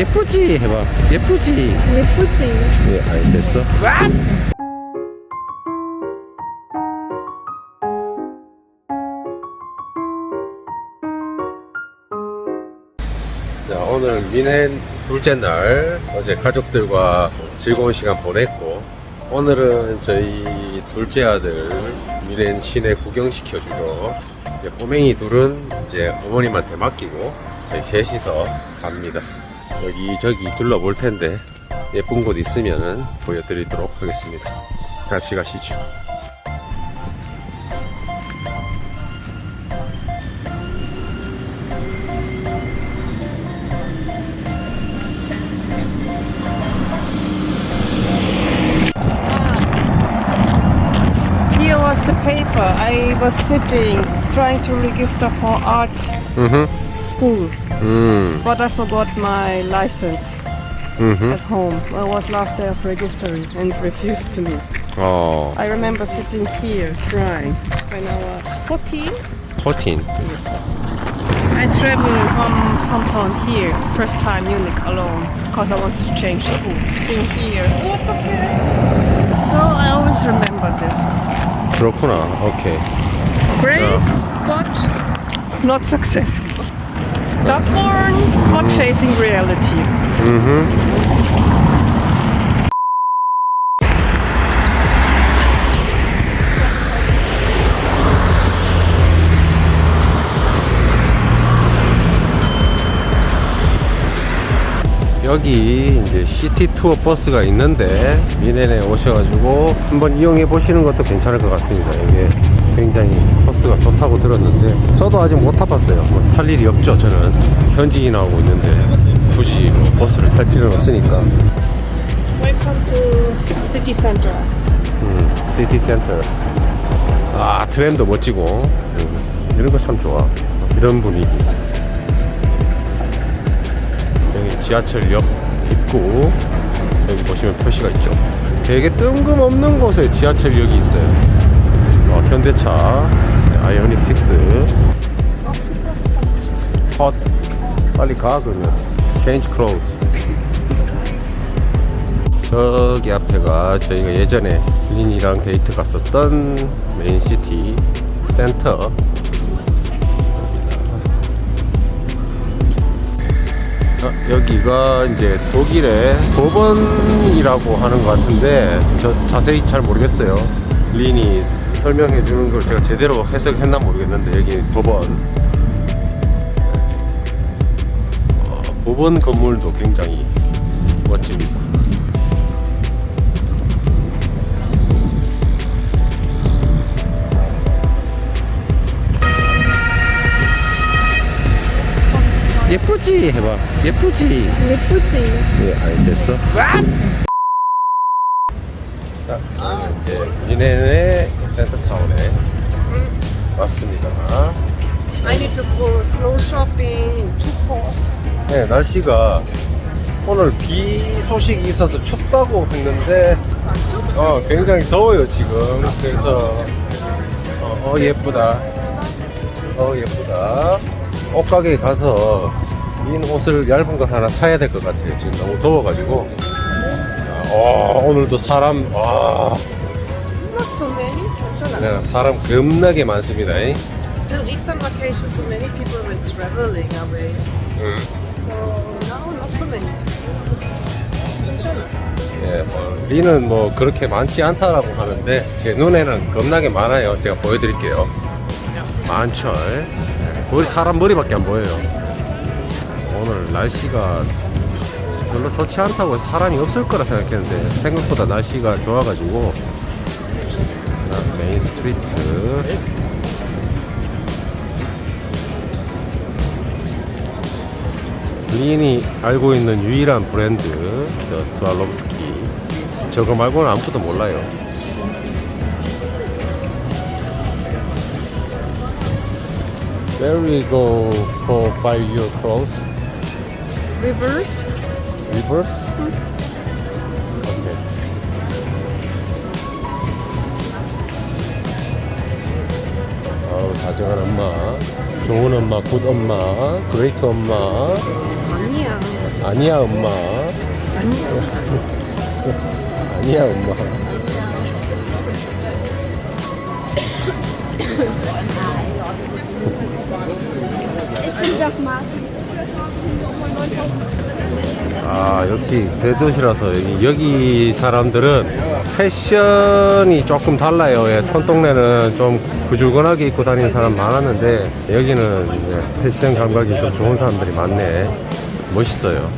예쁘지? 해봐. 예쁘지? 예쁘지? 예 아니 됐어? 자 오늘 미넨 둘째 날 어제 가족들과 즐거운 시간 보냈고 오늘은 저희 둘째 아들 미넨 시내 구경시켜주러 이제 꼬맹이 둘은 이제 어머님한테 맡기고 저희 셋이서 갑니다 여기저기 둘러볼 텐데 예쁜 곳 있으면 보여드리도록 하겠습니다 같이 가시죠 Here was the paper. I was sitting trying to register for art 음흠 school, 음 but I forgot my license 음흠 at home. It was last day of registering and refused to me. 어 I remember sitting here crying when I was 14. 14 I traveled from hometown here, first time Munich alone, because I wanted to change school. Being here. So I always remember this. 그렇구나 오케이 Brave, but not successful. Stubborn, but facing reality. 음흠 여기 이제 시티 투어 버스가 있는데 미넨에 오셔가지고 한번 이용해 보시는 것도 괜찮을 것 같습니다. 이게 굉장히 버스가 좋다고 들었는데 저도 아직 못 타봤어요. 뭐 탈 일이 없죠. 저는 현지인하고 있는데 굳이 뭐 버스를 탈 필요는 없으니까. Welcome to city center. 음, 시티 센터. 아 트램도 멋지고 음, 이런 거 참 좋아. 이런 분위기. 여기 지하철역 입구 여기 보시면 표시가 있죠. 되게 뜬금없는 곳에 지하철역이 있어요. 어, 현대차 네, 아이오닉 6. 헛 빨리 가 그러면. Change clothes. 저기 앞에가 저희가 예전에 lin이랑 데이트 갔었던 메인시티 센터 어, 여기가 이제 독일의 법원이라고 하는 것 같은데 저 자세히 잘 모르겠어요 린이 설명해 주는 걸 제가 제대로 해석했나 모르겠는데 여기 법원. 어, 법원 건물도 굉장히 멋집니다. 예쁘지? 해봐. 예쁘지? 예쁘지? 예 아니 됐어? 자 이제 미네네 센터타운에 왔습니다. I need to go clothes shopping. Too hot. 네 날씨가 오늘 비 소식이 있어서 춥다고 했는데 어 굉장히 더워요 지금. 그래서 어, 어 예쁘다. 어 예쁘다. 옷가게에 가서 긴 옷을 얇은 것 하나 사야 될 것 같아요. 지금 너무 더워가지고. 어, 오늘도 사람 와 so 괜찮아. 네, 사람 겁나게 많습니다 잉? Still Eastern vacation, so many people were traveling away. 음. So now not so many. 괜찮아. 예, 뭐, 리는 뭐 그렇게 많지 않다라고 하는데 제 눈에는 겁나게 많아요. 제가 보여드릴게요. 많죠. 예? 머리 사람 머리밖에 안 보여요. 오늘 날씨가 별로 좋지 않다고 사람이 없을 거라 생각했는데 생각보다 날씨가 좋아가지고 메인 스트리트 리인이 알고 있는 유일한 브랜드 저 스왈롭스키 저거 말고는 아무것도 몰라요 Where we go for buy your clothes? Reverse. Reverse? Okay. 다정한 엄마. 좋은 엄마 굿 엄마 그레이트 엄마. 아니야. 아니야 엄마. 아니, 아니야 엄마. 아 역시 대도시라서 여기, 여기 사람들은 패션이 조금 달라요 예, 촌동네는 좀 구줄건하게 입고 다니는 사람 많았는데 여기는 이제 패션 감각이 좀 좋은 사람들이 많네 멋있어요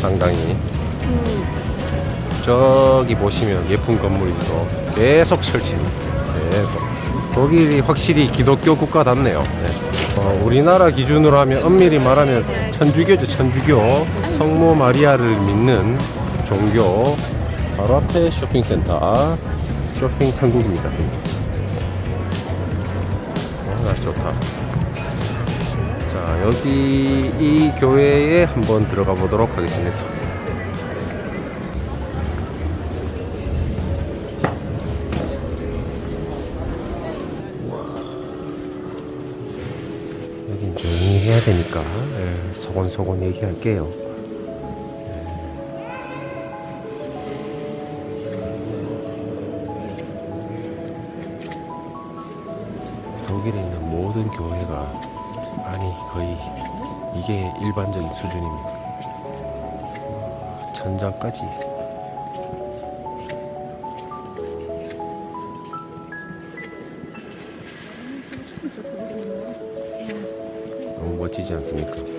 상당히 저기 보시면 예쁜 건물이죠. 계속 설치입니다. 계속. 독일이 확실히 기독교 국가답네요. 네. 어, 우리나라 기준으로 하면 엄밀히 말하면 천주교죠, 천주교. 성모 마리아를 믿는 종교. 바로 앞에 쇼핑센터. 쇼핑 천국입니다. 어, 날씨 좋다. 자, 여기 이 교회에 한번 들어가 보도록 하겠습니다. 여긴 조용히 해야 되니까 예, 소곤소곤 얘기할게요. 독일에 있는 모든 교회가 아니 거의 이게 일반적인 수준입니다. 천장까지 너무 멋지지 않습니까?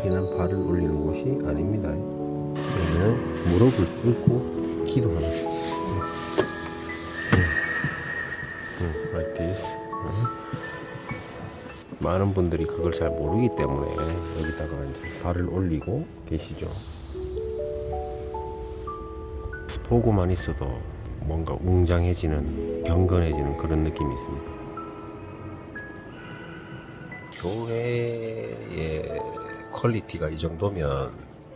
여기는 발을 올리는 곳이 아닙니다. 여기는 무릎을 꿇고 기도하는 곳. 음, like this. 음. 많은 분들이 그걸 잘 모르기 때문에 여기다가 이제 발을 올리고 계시죠. 보고만 있어도 뭔가 웅장해지는, 경건해지는 그런 느낌이 있습니다. 교회의 퀄리티가 이 정도면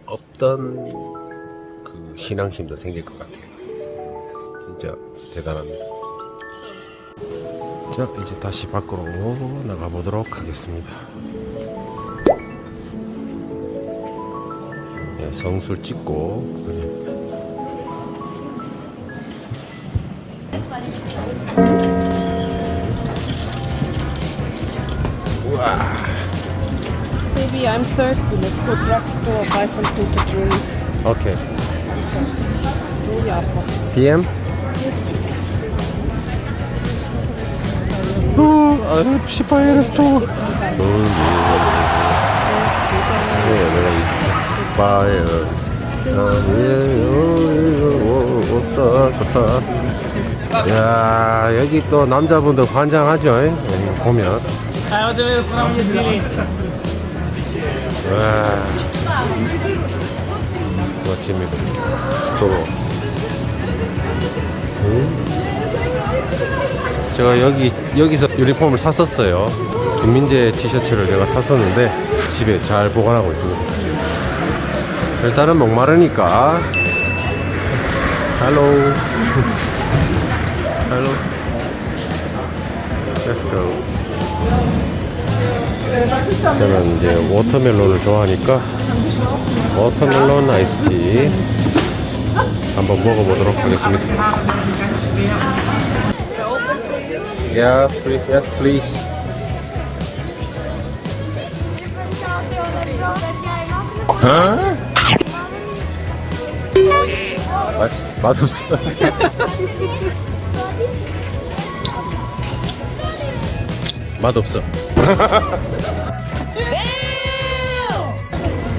없던 그 신앙심도 생길 것 같아요. 진짜 대단합니다. 자, 이제 다시 밖으로 나가 보도록 하겠습니다. 네, 성술 찍고 그냥 우와. Maybe I'm thirsty. Let's go drugstore, buy something to drink. 아파. DM? 어, 아, 시파이어 스토어. 파이어. 오싸 좋다. 야 여기 또 남자분들 환장하죠. 보면. 와 멋집니다. 또 음? 제가 여기 여기서 유니폼을 샀었어요. 김민재 티셔츠를 제가 샀었는데 집에 잘 보관하고 있습니다. 일단은 목마르니까 할로 할로 Let's go. 저는 이제 워터멜론을 좋아하니까 워터멜론 아이스티 한번 먹어보도록 하겠습니다. Yeah, please, yes, please. 맛, 맛없어. 맛없어.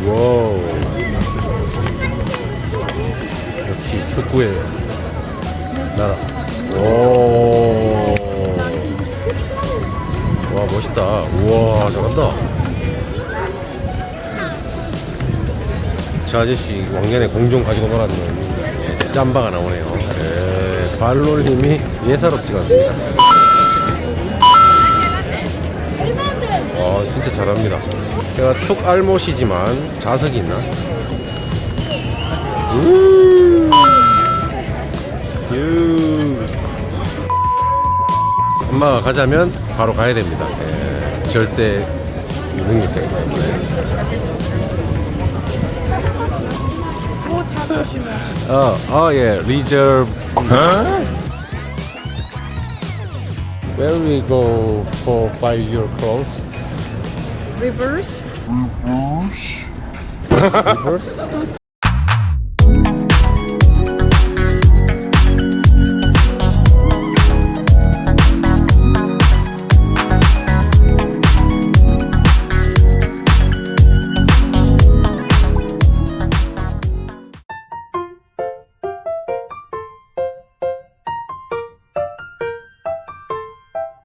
와우. 역시 축구의 나라. 오. 와, 멋있다. 우와, 잘한다. 저 아저씨 왕년에 공중 가지고 놀았는 짬바가 나오네요. 예, 발놀림이 예사롭지가 않습니다. 진짜 잘합니다. 제가 툭 알못이지만 자석이 있나? 음. 유. 엄마가 가자면 바로 가야 됩니다. 예, 절대 능력자이기 때문에. 어, 어, 예, reserve. Where we go for buy your clothes? Reverse. Reverse?